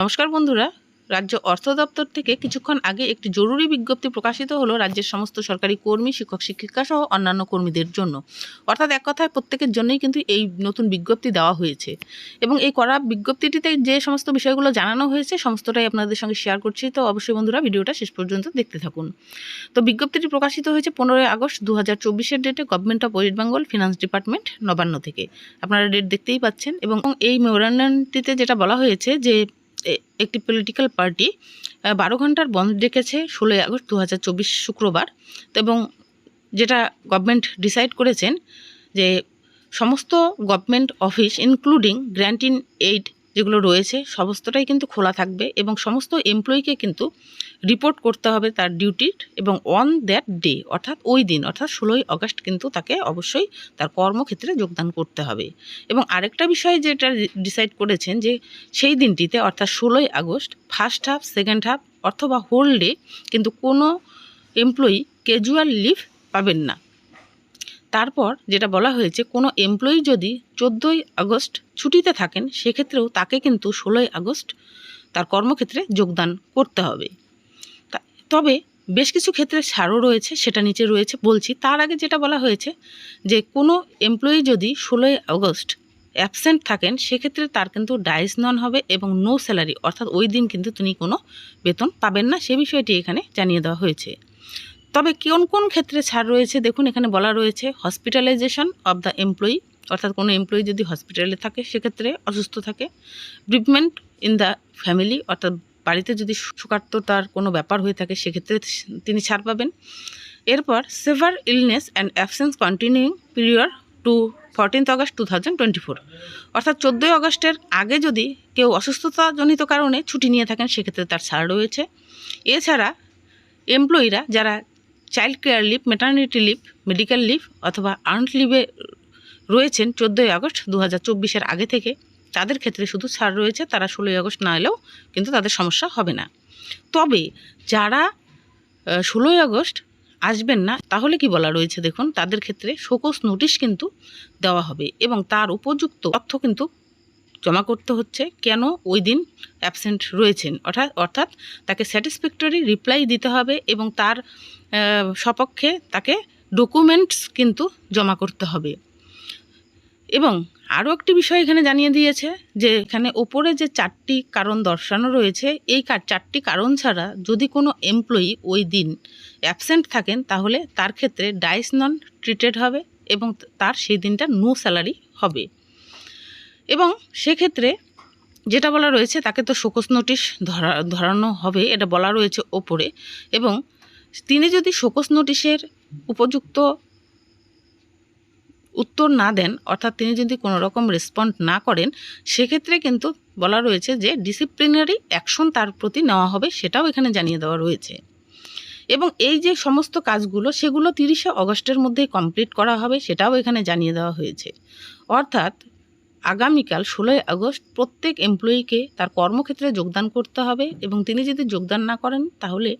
নমস্কার বন্ধুরা। রাজ্য অর্থ দপ্তর থেকে কিছুক্ষণ আগে একটি জরুরি বিজ্ঞপ্তি প্রকাশিত হলো রাজ্যের সমস্ত সরকারি কর্মী, শিক্ষক, শিক্ষিকা সহ অন্যান্য কর্মীদের জন্য। অর্থাৎ এক কথায় প্রত্যেকের জন্যই কিন্তু এই নতুন বিজ্ঞপ্তি দেওয়া হয়েছে। এবং এই করা বিজ্ঞপ্তিটিতে যে সমস্ত বিষয়গুলো জানানো হয়েছে, সমস্তটাই আপনাদের সঙ্গে শেয়ার করছি। তো অবশ্যই বন্ধুরা, ভিডিওটা শেষ পর্যন্ত দেখতে থাকুন। তো বিজ্ঞপ্তিটি প্রকাশিত হয়েছে পনেরোই আগস্ট দু হাজার চব্বিশের ডেটে government of West Bengal finance department Nabanna থেকে। আপনারা ডেট দেখতেই পাচ্ছেন। এবং এই মেমোরান্ডামটিতে যেটা বলা হয়েছে যে একটি পলিটিক্যাল পার্টি বারো ঘণ্টার বন্ধ ডেকেছে ষোলোই আগস্ট দু হাজার চব্বিশ শুক্রবার। এবং যেটা গভর্নমেন্ট ডিসাইড করেছেন যে সমস্ত government office including grant in aid যেগুলো রয়েছে, সমস্তটাই কিন্তু খোলা থাকবে এবং সমস্ত এমপ্লয়িকে কিন্তু রিপোর্ট করতে হবে তার ডিউটির এবং অন দ্যাট ডে অর্থাৎ ওই দিন, অর্থাৎ ষোলোই আগস্ট কিন্তু তাকে অবশ্যই তার কর্মক্ষেত্রে যোগদান করতে হবে। এবং আরেকটা বিষয় যেটা ডিসাইড করেছেন যে সেই দিনটিতে, অর্থাৎ ষোলোই August first half second half অথবা হোল ডে কিন্তু কোনো এমপ্লয়ি ক্যাজুয়াল লিভ পাবেন না। তারপর যেটা বলা হয়েছে, কোনো এমপ্লয়ি যদি চোদ্দোই আগস্ট ছুটিতে থাকেন, সেক্ষেত্রেও তাকে কিন্তু ষোলোই আগস্ট তার কর্মক্ষেত্রে যোগদান করতে হবে। তবে বেশ কিছু ক্ষেত্রে ছাড়ও রয়েছে, সেটা নিচে রয়েছে, বলছি। তার আগে যেটা বলা হয়েছে যে, কোনো এমপ্লয়ি যদি ষোলোই আগস্ট অ্যাবসেন্ট থাকেন, সেক্ষেত্রে তার কিন্তু ডাইস নন হবে এবং নো স্যালারি অর্থাৎ ওই দিন কিন্তু তিনি কোনো বেতন পাবেন না। সে বিষয়টি এখানে জানিয়ে দেওয়া হয়েছে। তবে কোন কোন ক্ষেত্রে ছাড় রয়েছে? দেখুন, এখানে বলা রয়েছে হসপিটালাইজেশন অব দ্য এমপ্লয়ি অর্থাৎ কোনো এমপ্লয়ি যদি হসপিটালে থাকে, সেক্ষেত্রে অসুস্থ থাকে। ব্রিভমেন্ট ইন দ্য ফ্যামিলি অর্থাৎ বাড়িতে যদি শোকার্ততার কোনো ব্যাপার হয়ে থাকে, সেক্ষেত্রে তিনি ছাড় পাবেন। এরপর severe illness and absence continuing period to fourteenth August two thousand twenty four অর্থাৎ চোদ্দোই আগস্টের আগে যদি কেউ অসুস্থতাজনিত কারণে ছুটি নিয়ে থাকেন, সেক্ষেত্রে তার ছাড় রয়েছে। এছাড়া এমপ্লয়িরা যারা child care leave maternity leave medical leave অথবা আর্নড লিভে রয়েছেন চোদ্দোই আগস্ট দু হাজার আগে থেকে। তাদের ক্ষেত্রে শুধু ছাড় রয়েছে, তারা ষোলোই আগস্ট না এলেও কিন্তু তাদের সমস্যা হবে না। তবে যারা ষোলোই আগস্ট আসবেন না, তাহলে কি বলা রয়েছে দেখুন, তাদের ক্ষেত্রে শোকস নোটিশ কিন্তু দেওয়া হবে এবং তার উপযুক্ত তথ্য কিন্তু জমা করতে হচ্ছে কেন ওই দিন অ্যাবসেন্ট রয়েছেন? অর্থাৎ অর্থাৎ তাকে স্যাটিসফ্যাক্টরি রিপ্লাই দিতে হবে এবং তার সপক্ষে তাকে ডকুমেন্টস কিন্তু জমা করতে হবে। এবং আরও একটি বিষয় এখানে জানিয়ে দিয়েছে যে এখানে ওপরে যে চারটি কারণ দর্শানো রয়েছে, এই চারটি কারণ ছাড়া যদি কোনো এমপ্লয়ি ওই দিন অ্যাবসেন্ট থাকেন, তাহলে তার ক্ষেত্রে ডাইস নন ট্রিটেড হবে এবং তার সেই দিনটা নো স্যালারি হবে। এবং সেক্ষেত্রে যেটা বলা রয়েছে, তাকে তো শোকস নোটিশ ধরা, ধরানো হবে, এটা বলা রয়েছে ওপরে। এবং তিনি যদি শোকস নোটিশের উপযুক্ত উত্তর না দেন, অর্থাৎ তিনি যদি কোনো রকম রেসপন্ড না করেন, সেক্ষেত্রে কিন্তু বলা রয়েছে যে, ডিসিপ্লিনারি অ্যাকশন তার প্রতি নেওয়া হবে, সেটাও এখানে জানিয়ে দেওয়া রয়েছে। এবং এই যে সমস্ত কাজগুলো, সেগুলো তিরিশে অগস্টের মধ্যেই কমপ্লিট করা হবে, সেটাও এখানে জানিয়ে দেওয়া হয়েছে। অর্থাৎ আগামীকাল ষোলোই আগস্ট প্রত্যেক এমপ্লয়িকে তার কর্মক্ষেত্রে যোগদান করতে হবে এবং তিনি যদি যোগদান না করেন, তাহলে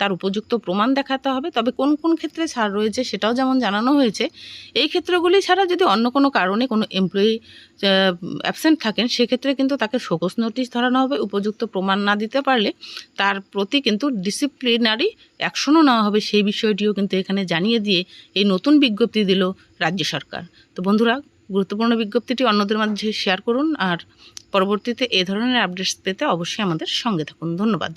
তার উপযুক্ত প্রমাণ দেখাতে হবে। তবে কোন কোন ক্ষেত্রে ছাড় রয়েছে সেটাও যেমন জানানো হয়েছে, এই ক্ষেত্রগুলি ছাড়া যদি অন্য কোনো কারণে কোনো এমপ্লয়ি অ্যাবসেন্ট থাকেন, সেক্ষেত্রে কিন্তু তাকে শোকস নোটিশ ধরানো হবে, উপযুক্ত প্রমাণ না দিতে পারলে তার প্রতি কিন্তু ডিসিপ্লিনারি অ্যাকশনও নেওয়া হবে। সেই বিষয়টিও কিন্তু এখানে জানিয়ে দিয়ে এই নতুন বিজ্ঞপ্তি দিল রাজ্য সরকার। তো বন্ধুরা গুরুত্বপূর্ণ বিজ্ঞপ্তিটি অন্যদের মাঝে শেয়ার করুন আর পরবর্তীতে এ ধরনের আপডেটস পেতে অবশ্যই আমাদের সঙ্গে থাকুন। ধন্যবাদ।